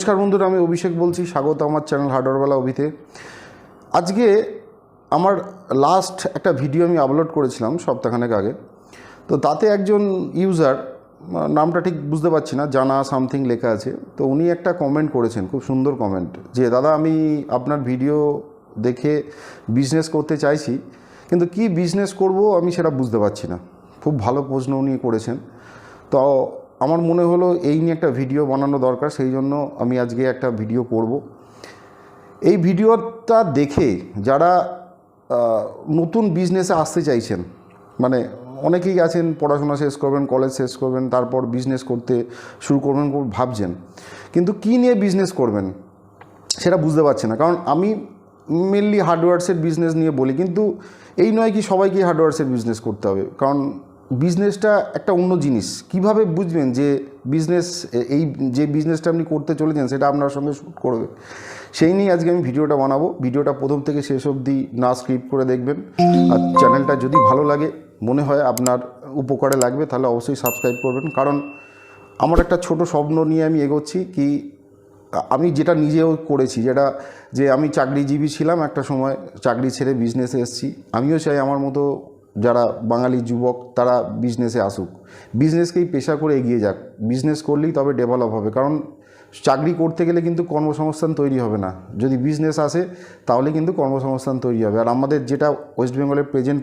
নমস্কার বন্ধুরা, আমি অভিষেক বলছি। স্বাগত আমার চ্যানেল হার্ডওয়ারবেলা অভিতে। আজকে আমার লাস্ট একটা ভিডিও আমি আপলোড করেছিলাম সপ্তাহখানেক আগে। তো তাতে একজন ইউজার নামটা ঠিক বুঝতে পারছি না, জানা সামথিং লেখা আছে। তো উনি একটা কমেন্ট করেছেন, খুব সুন্দর কমেন্ট যে, দাদা, আমি আপনার ভিডিও দেখে বিজনেস করতে চাইছি, কিন্তু কি বিজনেস করব আমি সেটা বুঝতে পারছি না। খুব ভালো প্রশ্ন উনি করেছেন। তো আমার মনে হলো এই নিয়ে একটা ভিডিও বানানো দরকার, সেই জন্য আমি আজকে একটা ভিডিও করব। এই ভিডিওটা দেখে যারা নতুন বিজনেসে আসতে চাইছেন মানে অনেকেই আছেন, পড়াশোনা শেষ করবেন কলেজ শেষ করবেন, তারপর বিজনেস করতে শুরু করবেন ভাবছেন, কিন্তু কী নিয়ে বিজনেস করবেন সেটা বুঝতে পারছে না। কারণ আমি মেনলি হার্ডওয়ার্সের বিজনেস নিয়ে বলি, কিন্তু এই নয় কি সবাইকে হার্ডওয়ার্সের বিজনেস করতে হবে, কারণ বিজনেসটা একটা অন্য জিনিস। কীভাবে বুঝবেন যে বিজনেস এই যে বিজনেসটা আপনি করতে চলেছেন সেটা আপনার সঙ্গে শ্যুট করবে? সেই নিয়ে আজকে আমি ভিডিওটা বানাবো। ভিডিওটা প্রথম থেকে শেষ অবধি না স্ক্রিপ্ট করে দেখবেন। আর চ্যানেলটা যদি ভালো লাগে, মনে হয় আপনার উপকারে লাগবে, তাহলে অবশ্যই সাবস্ক্রাইব করবেন। কারণ আমার একটা ছোট স্বপ্ন নিয়ে আমি এগোচ্ছি কি, আমি যেটা নিজেও করেছি, যেটা যে আমি চাকরিজীবী ছিলাম একটা সময়, চাকরি ছেড়ে বিজনেসে এসেছি। আমিও চাই আমার মতো যারা বাঙালি যুবক, তারা বিজনেসে আসুক। বিজনেসকেই পেশা করে এগিয়ে যাক। বিজনেস করলেই তবে ডেভেলপ হবে। কারণ চাকরি করতে গেলে কিন্তু কর্মসংস্থান তৈরি হবে না। যদি বিজনেস আসে, তাহলে কিন্তু কর্মসংস্থান তৈরি হবে। আর আমাদের যেটা ওয়েস্ট বেঙ্গলের প্রেজেন্ট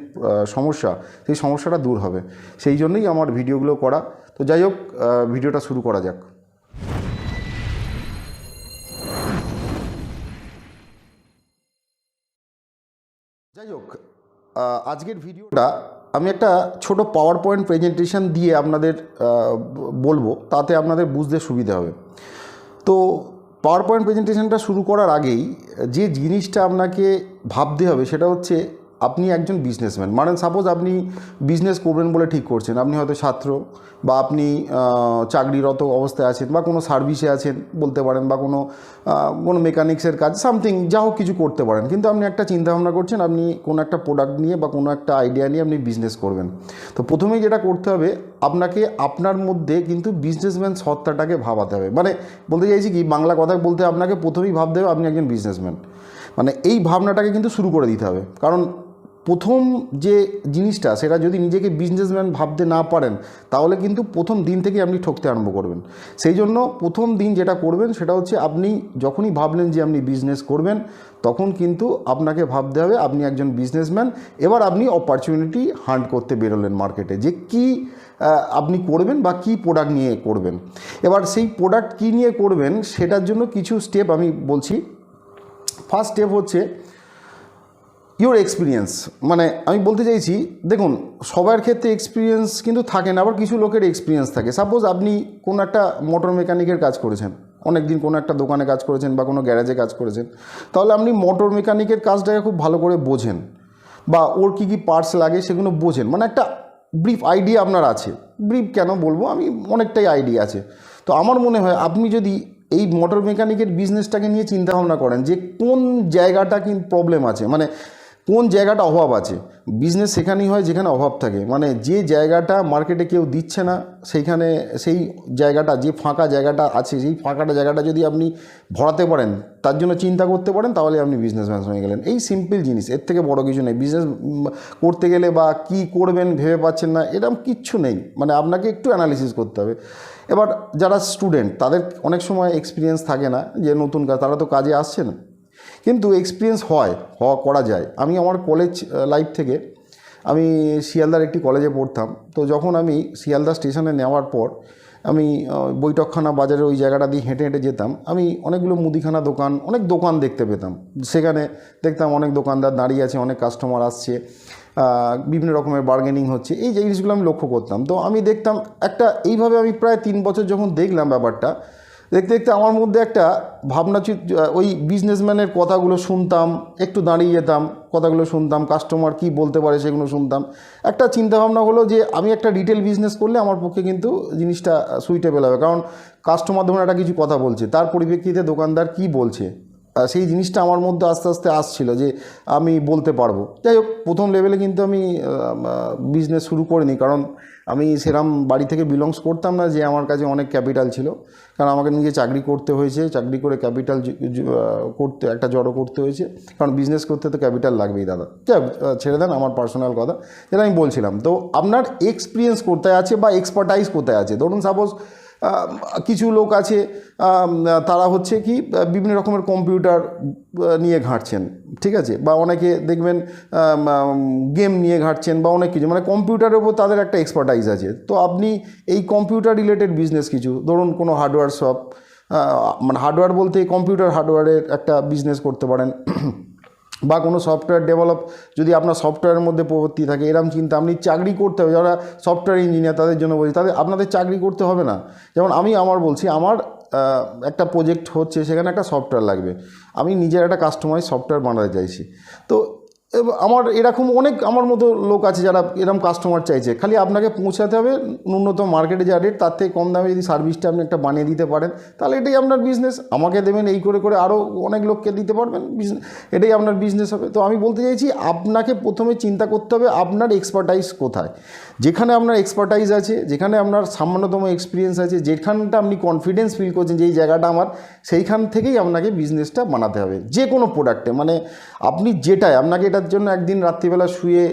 সমস্যা, সেই সমস্যাটা দূর হবে। সেই জন্যই আমার ভিডিওগুলো করা। তো যাই হোক ভিডিওটা শুরু করা যাক। যাই হোক আজকের ভিডিওটা আমি একটা ছোট পাওয়ার পয়েন্ট প্রেজেন্টেশন দিয়ে আপনাদের বলব, তাতে আপনাদের বুঝতে সুবিধা হবে। তো পাওয়ার পয়েন্ট প্রেজেন্টেশনটা শুরু করার আগেই যে জিনিসটা আপনাকে ভাবতে হবে সেটা হচ্ছে আপনি একজন বিজনেসম্যান মানে সাপোজ আপনি বিজনেস করবেন বলে ঠিক করছেন। আপনি হয়তো ছাত্র বা আপনি চাকরিরত অবস্থায় আছেন বা কোনো সার্ভিসে আছেন বলতে পারেন বা কোনো কোনো মেকানিক্সের কাজ সামথিং যা হোক কিছু করতে পারেন। কিন্তু আপনি একটা চিন্তাভাবনা করছেন, আপনি কোনো একটা প্রোডাক্ট নিয়ে বা কোনো একটা আইডিয়া নিয়ে আপনি বিজনেস করবেন। তো প্রথমেই যেটা করতে হবে, আপনাকে আপনার মধ্যে কিন্তু বিজনেসম্যান সত্তাটাকে ভাবাতে হবে। মানে বলতে চাইছি কি, বাংলা কথা বলতে আপনাকে প্রথমেই ভাবতে হবে আপনি একজন বিজনেসম্যান মানে এই ভাবনাটাকে কিন্তু শুরু করে দিতে হবে। কারণ প্রথম যে জিনিসটা, সেটা যদি নিজেকে বিজনেসম্যান ভাবতে না পারেন, তাহলে কিন্তু প্রথম দিন থেকে আপনি ঠকতে আরম্ভ করবেন। সেই জন্য প্রথম দিন যেটা করবেন, সেটা হচ্ছে আপনি যখনই ভাবলেন যে আপনি বিজনেস করবেন, তখন কিন্তু আপনাকে ভাবতে হবে আপনি একজন বিজনেসম্যান এবার আপনি অপরচুনিটি হান্ট করতে বেরোলেন মার্কেটে যে কি আপনি করবেন বা কি প্রোডাক্ট নিয়ে করবেন। এবার সেই প্রোডাক্ট কী নিয়ে করবেন, সেটার জন্য কিছু স্টেপ আমি বলছি। ফার্স্ট স্টেপ হচ্ছে ইওর এক্সপিরিয়েন্স মানে আমি বলতে চাইছি, দেখুন, সবার ক্ষেত্রে এক্সপিরিয়েন্স কিন্তু থাকে না, আবার কিছু লোকের এক্সপিরিয়েন্স থাকে। সাপোজ আপনি কোনো একটা মোটর মেকানিকের কাজ করেছেন অনেক দিন কোনো একটা দোকানে কাজ করেছেন বা কোনো গ্যারেজে কাজ করেছেন, তাহলে আপনি মোটর মেকানিকের কাজটাকে খুব ভালো করে বোঝেন, বা ওর কী কী পার্টস লাগে সেগুলো বোঝেন। মানে একটা ব্রিফ আইডিয়া আপনার আছে। ব্রিফ কেন বলব? আমি অনেকটাই আইডিয়া আছে। তো আমার মনে হয়, আপনি যদি এই মোটর মেকানিকের বিজনেসটাকে নিয়ে চিন্তা ভাবনা করেন যে কোন জায়গাটা কি প্রবলেম আছে মানে কোন জায়গাটা অভাব আছে? বিজনেস সেখানেই হয় যেখানে অভাব থাকে। মানে যে জায়গাটা মার্কেটে কেউ দিচ্ছে না, সেইখানে সেই জায়গাটা, যে ফাঁকা জায়গাটা আছে, সেই ফাঁকাটা জায়গাটা যদি আপনি ভরাতে পারেন, তার জন্য চিন্তা করতে পারেন, তাহলে আপনি বিজনেসম্যান হয়ে গেলেন। এই সিম্পল জিনিস, এর থেকে বড় কিছু নেই। বিজনেস করতে গেলে বা কি করবেন ভেবে পাচ্ছেন না এরকম কিচ্ছু নেই। মানে আপনাকে একটু অ্যানালিসিস করতে হবে। এবার যারা স্টুডেন্ট তাদের অনেক সময় এক্সপিরিয়েন্স থাকে না যে নতুন কাজ, তারা তো কাজে আসছে না। কিন্তু এক্সপিরিয়েন্স হয়, হওয়া করা যায়। আমি আমার কলেজ লাইফ থেকে আমি শিয়ালদার একটি কলেজে পড়তাম। তো যখন আমি শিয়ালদা স্টেশনে নেওয়ার পর আমি বৈঠকখানা বাজারে ওই জায়গাটা দিয়ে হেঁটে হেঁটে যেতাম। আমি অনেকগুলো মুদিখানা দোকান, অনেক দোকান দেখতে পেতাম। সেখানে দেখতাম অনেক দোকানদার দাঁড়িয়ে আছে, অনেক কাস্টমার আসছে বিভিন্ন রকমের বার্গেনিং হচ্ছে। এই জিনিসগুলো আমি লক্ষ্য করতাম। তো আমি দেখতাম একটা, এইভাবে আমি প্রায় তিন বছর যখন দেখলাম ব্যাপারটা দেখতে দেখতে আমার মধ্যে একটা ভাবনা ওই বিজনেসম্যানের কথাগুলো শুনতাম, একটু দাঁড়িয়ে যেতাম, কথাগুলো শুনতাম কাস্টমার কি বলতে পারে সেগুলো শুনতাম। একটা চিন্তাভাবনা হলো যে আমি একটা রিটেল বিজনেস করলে আমার পক্ষে কিন্তু জিনিসটা সুইটেবল হবে। কারণ কাস্টমার ধরুন একটা কিছু কথা বলছে, তার পরিপ্রেক্ষিতে দোকানদার কি বলছে সেই জিনিসটা আমার মধ্যে আস্তে আস্তে আসছিল যে আমি বলতে পারব। যাই হোক, প্রথম লেভেলে কিন্তু আমি বিজনেস শুরু করিনি, কারণ আমি সেরাম বাড়ি থেকে বিলংস করতাম না যে আমার কাছে অনেক ক্যাপিটাল ছিল। কারণ আমাকে নিজে চাকরি করতে হয়েছে, চাকরি করে ক্যাপিটাল করতে, একটা জড়ো করতে হয়েছে। কারণ বিজনেস করতে তো ক্যাপিটাল লাগবেই দাদা। ছেড়ে দেন আমার পার্সোনাল কথা। যেটা আমি বলছিলাম, তো আপনার এক্সপিরিয়েন্স কোথায় আছে বা এক্সপার্টাইজ কোথায় আছে? ধরুন সাপোজ কিছু লোক আছে তারা হচ্ছে কি বিভিন্ন রকমের কম্পিউটার নিয়ে ঘাঁটছেন, ঠিক আছে? বা অনেকে দেখবেন গেম নিয়ে ঘাঁটছেন বা অনেক কিছু মানে কম্পিউটারের ওপর তাদের একটা এক্সপার্টাইজ আছে। তো আপনি এই কম্পিউটার রিলেটেড বিজনেস কিছু, ধরুন কোনো হার্ডওয়্যার শপ মানে হার্ডওয়্যার বলতে কম্পিউটার হার্ডওয়্যারের একটা বিজনেস করতে পারেন বা কোনো সফটওয়্যার ডেভেলপ যদি আপনার সফটওয়্যারের মধ্যে প্রবৃত্তি থাকে, এরকম চিন্তা, আপনি চাকরি করতে হবে, যারা সফটওয়্যার ইঞ্জিনিয়ার তাদের জন্য বলছি, তাদের আপনাদের চাকরি করতে হবে না। যেমন আমি আমার বলছি, আমার একটা প্রজেক্ট হচ্ছে, সেখানে একটা সফটওয়্যার লাগবে। আমি নিজের একটা কাস্টমাইজ সফটওয়্যার বানাতে চাইছি। তো আমার এরকম অনেক আমার মতো লোক আছে যারা এরকম কাস্টমার চাইছে। খালি আপনাকে পৌঁছাতে হবে ন্যূনতম মার্কেটে যা রেট তার থেকে কম দামে যদি সার্ভিসটা আপনি একটা বানিয়ে দিতে পারেন, তাহলে এটাই আপনার বিজনেস আমাকে দেবেন এই করে করে আরও অনেক লোককে দিতে পারবেন এটাই আপনার বিজনেস হবে। তো আমি বলতে চাইছি, আপনাকে প্রথমে চিন্তা করতে হবে আপনার এক্সপার্টাইজ কোথায়। যেখানে আপনার এক্সপার্টাইজ আছে, যেখানে আপনার সামান্যতম এক্সপিরিয়েন্স আছে, যেখানটা আপনি কনফিডেন্স ফিল করছেন যে এই জায়গাটা আমার, সেইখান থেকেই আপনাকে বিজনেসটা বানাতে হবে। যে কোনো প্রোডাক্টে মানে আপনি যেটাই, আপনাকে এটার জন্য একদিন রাত্রিবেলা শুয়ে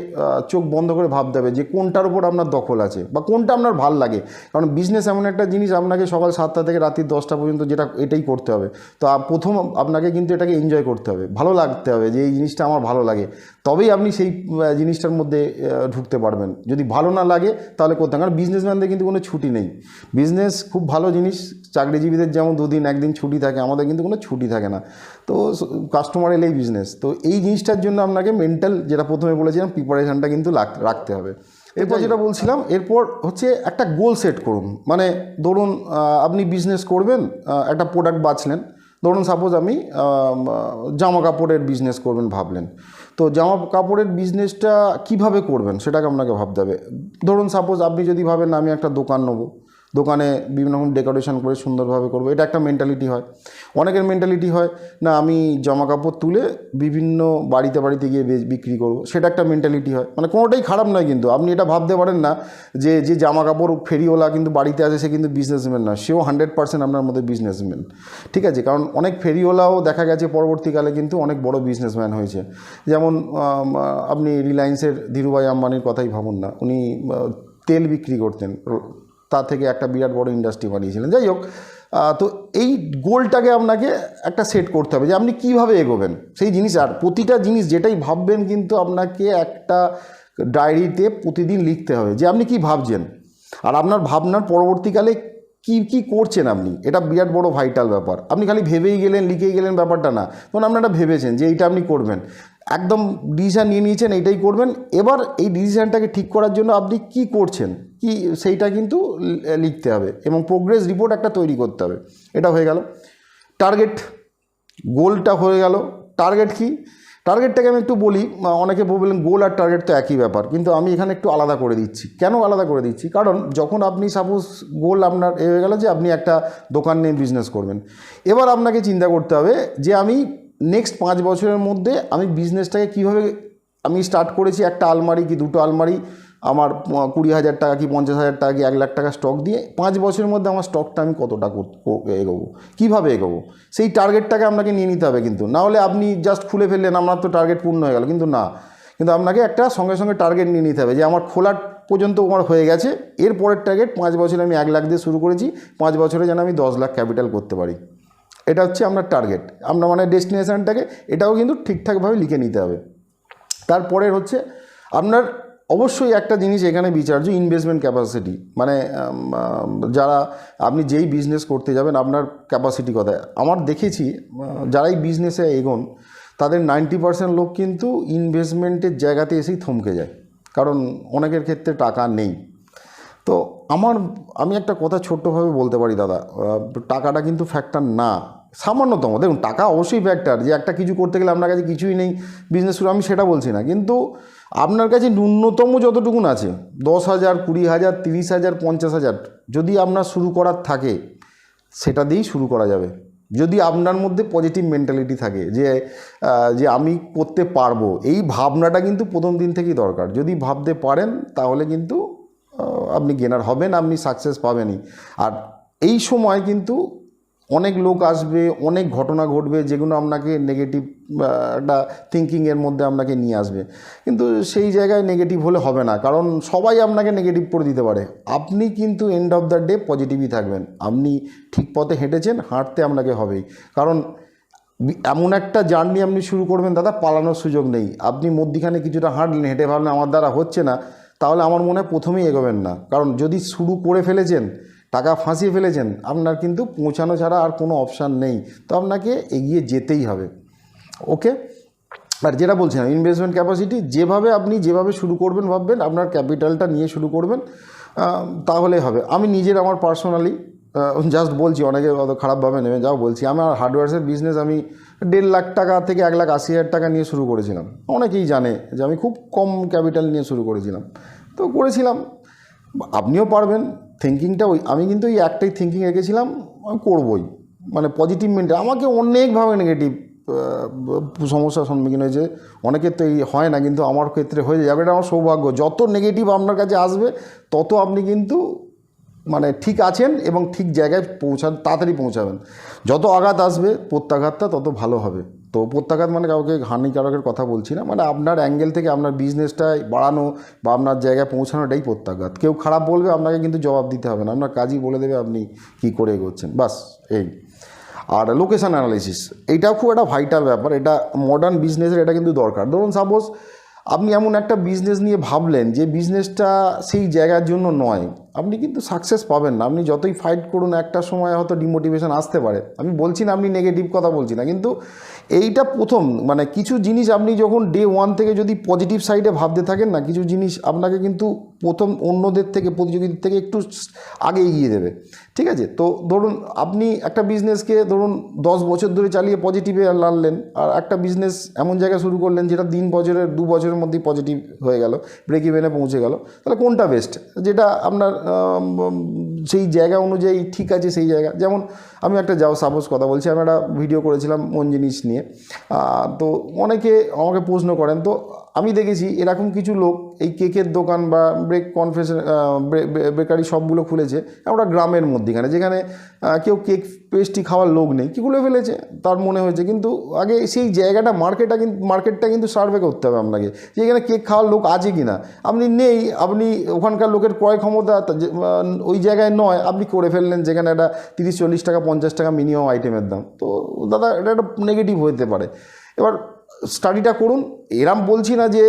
চোখ বন্ধ করে ভাবতে হবে যে কোনটার উপর আপনার দখল আছে বা কোনটা আপনার ভালো লাগে। কারণ বিজনেস এমন একটা জিনিস, আপনাকে সকাল সাতটা থেকে রাত্রি দশটা পর্যন্ত যেটা, এটাই করতে হবে। তো প্রথম আপনাকে কিন্তু এটাকে এনজয় করতে হবে। ভালো লাগতে হবে যে এই জিনিসটা আমার ভালো লাগে। তবেই আপনি সেই জিনিসটার মধ্যে ঢুকতে পারবেন। যদি ভালো না লাগে, তাহলে করতে কারণ বিজনেসম্যানদের কিন্তু কোনো ছুটি নেই। বিজনেস খুব ভালো জিনিস, চাকরিজীবীদের যেমন দুদিন, একদিন ছুটি থাকে, আমাদের কিন্তু কোনো ছুটি থাকে না। তো কাস্টমার এলেই বিজনেস তো এই জিনিসটার জন্য আপনাকে মেন্টাল যেটা প্রথমে বলেছিলাম প্রিপারেশানটা কিন্তু রাখতে হবে। এরপর যেটা বলছিলাম এরপর হচ্ছে একটা গোল সেট করুন। মানে ধরুন আপনি বিজনেস করবেন একটা প্রোডাক্ট বাছলেন। ধরুন সাপোজ আমি জামা কাপড়ের বিজনেস করবেন ভাবলেন। তো জামা কাপড়ের বিজনেসটা কীভাবে করবেন সেটাকে আপনাকে ভাবতে হবে। ধরুন সাপোজ আপনি যদি ভাবেন আমি একটা দোকান নেব। দোকানে বিভিন্ন রকম ডেকোরেশন করে সুন্দরভাবে করব। এটা একটা মেন্টালিটি হয়। অনেকের মেন্টালিটি হয়, না, আমি জামা কাপড় তুলে বিভিন্ন বাড়িতে বাড়িতে গিয়ে বিক্রি করব। সেটা একটা মেন্টালিটি হয়। মানে কোনোটাই খারাপ নয় কিন্তু। আপনি এটা ভাবতে পারেন না যে যে জামা কাপড় ফেরিওয়ালা কিন্তু বাড়িতে আছে সে কিন্তু বিজনেসম্যান না সেও হান্ড্রেড পার্সেন্ট আপনার মধ্যে বিজনেসম্যান ঠিক আছে? কারণ অনেক ফেরিওয়ালাও দেখা গেছে পরবর্তীকালে কিন্তু অনেক বড় বিজনেসম্যান হয়েছে। যেমন আপনি রিলায়েন্সের ধীরুভাই আম্বানির কথাই ভাবুন না। উনি তেল বিক্রি করতেন। তা থেকে একটা বিরাট বড় ইন্ডাস্ট্রি বানিয়েছিলেন। যাই হোক তো এই গোলটাকে আপনাকে একটা সেট করতে হবে যে আপনি কীভাবে এগোবেন। সেই জিনিস আর প্রতিটা জিনিস যেটাই ভাববেন কিন্তু আপনাকে একটা ডায়েরিতে প্রতিদিন লিখতে হবে যে আপনি কি ভাবছেন। আর আপনার ভাবনার পরবর্তীকালে কি কি করছেন আপনি? এটা বিরাট বড় ভাইটাল ব্যাপার। আপনি খালি ভেবেই গেলেন, লিখেই গেলেন ব্যাপারটা না। তখন আপনারা ভেবেছেন যে এইটা আপনি করবেন। একদম ডিসিশান নিয়ে নিয়েছেন, এইটাই করবেন। এবার এই ডিসিশানটাকে ঠিক করার জন্য আপনি কি করছেন? কি সেইটা কিন্তু লিখতে হবে এবং প্রোগ্রেস রিপোর্ট একটা তৈরি করতে হবে। এটা হয়ে গেল। টার্গেট গোলটা হয়ে গেল। টার্গেট কি? টার্গেটটাকে আমি একটু বলি অনেকে বলবেন গোল আর টার্গেট তো একই ব্যাপার, কিন্তু আমি এখানে একটু আলাদা করে দিচ্ছি। কেন আলাদা করে দিচ্ছি? কারণ যখন আপনি সাপোজ গোল আপনার এ হয়ে গেল যে আপনি একটা দোকান নিয়ে বিজনেস করবেন। এবার আপনাকে চিন্তা করতে হবে যে আমি নেক্সট পাঁচ বছরের মধ্যে আমি বিজনেসটাকে কীভাবে আমি স্টার্ট করেছি, একটা আলমারি কি দুটো আলমারি, আমার কুড়ি হাজার টাকা কি পঞ্চাশ হাজার টাকা কি এক লাখ টাকা স্টক দিয়ে পাঁচ বছরের মধ্যে আমার স্টকটা আমি কতটা এগোবো, কীভাবে এগোবো? সেই টার্গেটটাকে আপনাকে নিয়ে নিতে হবে কিন্তু। না হলে আপনি জাস্ট খুলে ফেললেন, আপনার তো টার্গেট পূর্ণ হয়ে গেল, কিন্তু না। কিন্তু আপনাকে একটা সঙ্গে সঙ্গে টার্গেট নিয়ে নিতে হবে যে আমার খোলার পর্যন্ত আমার হয়ে গেছে, এর পরের টার্গেট পাঁচ বছরে আমি এক লাখ দিয়ে শুরু করেছি, পাঁচ বছরে যেন আমি দশ লাখ ক্যাপিটাল করতে পারি। এটা হচ্ছে আপনার টার্গেট আপনার মানে ডেস্টিনেশানটাকে এটাও কিন্তু ঠিকঠাকভাবে লিখে নিতে হবে। তারপরের হচ্ছে আপনার অবশ্যই একটা জিনিস এখানে বিচার্য ইনভেস্টমেন্ট ক্যাপাসিটি মানে যারা আপনি যেই বিজনেস করতে যাবেন, আপনার ক্যাপাসিটি কথায়? আমার দেখেছি যারাই বিজনেসে এগোন, তাদের নাইনটি পার্সেন্ট লোক কিন্তু ইনভেস্টমেন্টের জায়গাতে এসেই থমকে যায়। কারণ অনেকের ক্ষেত্রে টাকা নেই। তো আমার, আমি একটা কথা ছোট্টভাবে বলতে পারি দাদা টাকাটা কিন্তু ফ্যাক্টর না, সামান্যতম। দেখুন, টাকা অবশ্যই ফ্যাক্টর যে একটা কিছু করতে গেলে আপনার কাছে কিছুই নেই বিজনেস শুরু, আমি সেটা বলছি না। কিন্তু আপনার কাছে ন্যূনতম যতটুকুন আছে, দশ হাজার, কুড়ি হাজার, তিরিশ হাজার, পঞ্চাশ হাজার, যদি আপনার শুরু করার থাকে, সেটা দিয়েই শুরু করা যাবে। যদি আপনার মধ্যে পজিটিভ মেন্টালিটি থাকে, যে যে আমি করতে পারব, এই ভাবনাটা কিন্তু প্রথম দিন থেকেই দরকার। যদি ভাবতে পারেন, তাহলে কিন্তু আপনি গেনার হবেন, আপনি সাকসেস পাবেনই। আর এই সময় কিন্তু অনেক লোক আসবে, অনেক ঘটনা ঘটবে, যেগুলো আপনাকে নেগেটিভ একটা থিঙ্কিংয়ের মধ্যে আপনাকে নিয়ে আসবে। কিন্তু সেই জায়গায় নেগেটিভ হলে হবে না, কারণ সবাই আপনাকে নেগেটিভ করে দিতে পারে। আপনি কিন্তু এন্ড অফ দ্য ডে পজিটিভই থাকবেন। আপনি ঠিক পথে হেঁটেছেন, হাঁটতে আপনাকে হবেই। কারণ এমন একটা জার্নি আপনি শুরু করবেন, দাদা, পালানোর সুযোগ নেই। আপনি মধ্যিখানে কিছুটা হাঁটলেন, হেঁটে ভাবলেন আমার দ্বারা হচ্ছে না। তাহলে আমার মনে হয় প্রথমেই এগোবেন না। কারণ যদি শুরু করে ফেলেছেন, টাকা ফাঁসিয়ে ফেলেছেন, আপনার কিন্তু পৌঁছানো ছাড়া আর কোনো অপশান নেই। তো আপনাকে এগিয়ে যেতেই হবে। ওকে? আর যেটা বলছিলাম ইনভেস্টমেন্ট ক্যাপাসিটি যেভাবে আপনি যেভাবে শুরু করবেন, ভাববেন, আপনার ক্যাপিটালটা নিয়ে শুরু করবেন তাহলে হবে। আমি নিজের, আমার পার্সোনালি জাস্ট বলছি, অনেকে অত খারাপভাবে নেমে যাও বলছি। আমার হার্ডওয়্যার্সের বিজনেস আমি দেড় লাখ টাকা থেকে এক লাখ আশি হাজার টাকা নিয়ে শুরু করেছিলাম। অনেকেই জানে যে আমি খুব কম ক্যাপিটাল নিয়ে শুরু করেছিলাম। তো করেছিলাম। আপনিও পারবেন থিঙ্কিংটা ওই আমি কিন্তু এই একটাই থিঙ্কিং রেখেছিলাম, আমি করবই। মানে পজিটিভ মেন্টে আমাকে অনেকভাবে নেগেটিভ সমস্যার সম্মুখীন হয়েছে। অনেকের তো এই হয় না, কিন্তু আমার ক্ষেত্রে হয়ে যাবে এটা আমার সৌভাগ্য। যত নেগেটিভ আপনার কাছে আসবে, তত আপনি কিন্তু মানে ঠিক আছেন এবং ঠিক জায়গায় পৌঁছান, তাড়াতাড়ি পৌঁছাবেন। যত আঘাত আসবে, প্রত্যাঘাতটা তত ভালো হবে। তো প্রত্যাঘাত মানে কাউকে হানিকারকের কথা বলছি না মানে আপনার অ্যাঙ্গেল থেকে আপনার বিজনেসটাই বাড়ানো বা আপনার জায়গায় পৌঁছানোটাই প্রত্যাঘাত। কেউ খারাপ বলবে, আপনাকে কিন্তু জবাব দিতে হবে না। আপনার কাজই বলে দেবে, আপনি কী করে এগোচ্ছেন। বাস, এই। আর লোকেশান অ্যানালাইসিস এইটাও খুব একটা ভাইটাল ব্যাপার। এটা মডার্ন বিজনেসের এটা কিন্তু দরকার। ধরুন সাপোজ আপনি এমন একটা বিজনেস নিয়ে ভাবলেন যে বিজনেসটা সেই জায়গার জন্য নয়, আপনি কিন্তু সাকসেস পাবেন না। আপনি যতই ফাইট করুন, একটা সময় হয়তো ডিমোটিভেশন আসতে পারে। আমি বলছি না আপনি নেগেটিভ কথা বলছি না, কিন্তু এইটা প্রথম মানে কিছু জিনিস আপনি যখন ডে ওয়ান থেকে যদি পজিটিভ সাইডে ভাবতে থাকেন না, কিছু জিনিস আপনাকে কিন্তু প্রথম অন্যদের থেকে, প্রতিযোগীদের থেকে একটু আগে এগিয়ে দেবে। ঠিক আছে? তো ধরুন আপনি একটা বিজনেসকে ধরুন দশ বছর ধরে চালিয়ে পজিটিভে লানলেন আর একটা বিজনেস এমন জায়গায় শুরু করলেন যেটা দিন বছরের, দু বছরের মধ্যেই পজিটিভ হয়ে গেল ব্রেক ইভেনে পৌঁছে গেল, তাহলে কোনটা বেস্ট যেটা আপনার সেই জায়গা অনুযায়ী ঠিক আছে সেই জায়গা। যেমন আমি একটা যাও সাপোজ কথা বলছি, আমি একটা ভিডিও করেছিলাম মন জিনিস নিয়ে। তো অনেকে আমাকে প্রশ্ন করেন, তো আমি দেখেছি এরকম কিছু লোক এই কেকের দোকান বা ব্রেক কনফেশন বেকারি সবগুলো খুলেছে, আমরা গ্রামের মধ্যেখানে, যেখানে কেউ কেক পেস্ট্রি খাওয়ার লোক নেই, কী খুলে ফেলেছে? তার মনে হয়েছে, কিন্তু আগে সেই জায়গাটা, মার্কেটটা কিন্তু মার্কেটটা কিন্তু সার্ভে করতে হবে আপনাকে, যে এখানে কেক খাওয়ার লোক আছে কি না আপনি নেই, আপনি ওখানকার লোকের ক্রয় ক্ষমতা ওই জায়গায় নয়, আপনি করে ফেললেন যেখানে একটা তিরিশ, চল্লিশ টাকা, পঞ্চাশ টাকা মিনিমাম আইটেমের দাম। তো দাদা, এটা একটা নেগেটিভ হতে পারে। এবার স্টাডিটা করুন। এরম বলছি না যে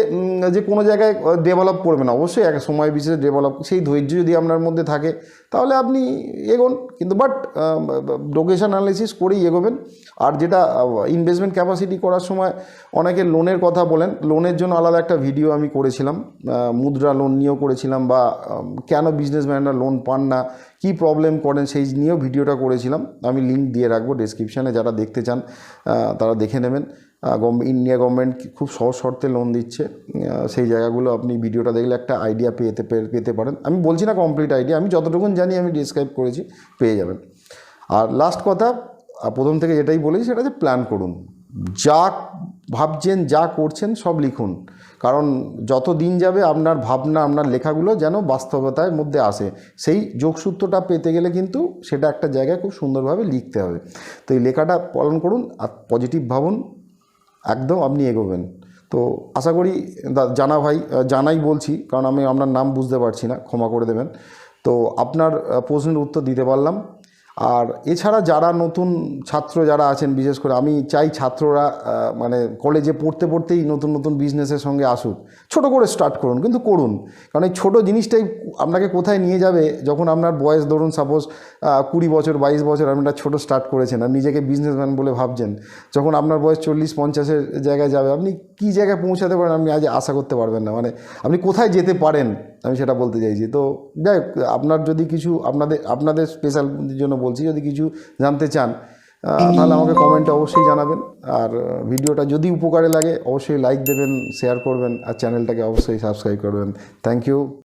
যে কোনো জায়গায় ডেভেলপ করবে না অবশ্যই এক সময় বিশেষে ডেভেলপ সেই ধৈর্য যদি আপনার মধ্যে থাকে, তাহলে আপনি এগোন। কিন্তু বাট লোকেশন অ্যানালিসিস করেই এগোবেন। আর যেটা ইনভেস্টমেন্ট ক্যাপাসিটি করার সময় অনেকে লোনের কথা বলেন। লোনের জন্য আলাদা একটা ভিডিও আমি করেছিলাম। মুদ্রা লোন নিয়েও করেছিলাম বা কেন বিজনেসম্যানরা লোন পান না, কী প্রবলেম করেন সেই নিয়েও ভিডিওটা করেছিলাম। আমি লিঙ্ক দিয়ে রাখব ডিসক্রিপশানে যারা দেখতে চান তারা দেখে নেবেন। ইন্ডিয়া গভর্নমেন্ট খুব সহজ শর্তে লোন দিচ্ছে। সেই জায়গাগুলো আপনি ভিডিওটা দেখলে একটা আইডিয়া পেতে পেতে পারেন। আমি বলছি না কমপ্লিট আইডিয়া আমি যতটুকুন জানি আমি ডিসক্রাইব করেছি, পেয়ে যাবেন। আর লাস্ট কথা প্রথম থেকে যেটাই বলেছি সেটা যে প্ল্যান করুন। যা ভাবছেন, যা করছেন, সব লিখুন। কারণ যত দিন যাবে, আপনার ভাবনা, আপনার লেখাগুলো যেন বাস্তবতার মধ্যে আসে। সেই যোগসূত্রটা পেতে গেলে কিন্তু সেটা একটা জায়গায় খুব সুন্দরভাবে লিখতে হবে। তো এই লেখাটা পালন করুন, আর পজিটিভ ভাবুন একদম আপনি এগোবেন। তো আশা করি জানা ভাই জানাই বলছি, কারণ আমি আপনার নাম বুঝতে পারছি না, ক্ষমা করে দেবেন। তো আপনার প্রশ্নের উত্তর দিতে পারলাম। আর এছাড়া যারা নতুন ছাত্র যারা আছেন, বিশেষ করে আমি চাই ছাত্ররা মানে কলেজে পড়তে পড়তেই নতুন নতুন বিজনেসের সঙ্গে আসুক। ছোট করে স্টার্ট করুন, কিন্তু করুন। কারণ এই ছোটো জিনিসটাই আপনাকে কোথায় নিয়ে যাবে? যখন আপনার বয়স, ধরুন সাপোজ কুড়ি বছর, বাইশ বছর, আপনি একটা ছোটো স্টার্ট করেছেন, আর নিজেকে বিজনেসম্যান বলে ভাবছেন, যখন আপনার বয়স চল্লিশ পঞ্চাশের জায়গায় যাবে, আপনি কী জায়গায় পৌঁছাতে পারেন, আপনি আজ আশা করতে পারবেন না। মানে আপনি কোথায় যেতে পারেন? আমি সেটা বলতে চাইছি। তো যাই আপনার যদি কিছু, আপনাদের আপনাদের স্পেশাল জন্য বলছি, যদি কিছু জানতে চান তাহলে আমাকে কমেন্টে অবশ্যই জানাবেন। আর ভিডিওটা যদি উপকারে লাগে, অবশ্যই লাইক দেবেন শেয়ার করবেন, আর চ্যানেলটাকে অবশ্যই সাবস্ক্রাইব করবেন। Thank you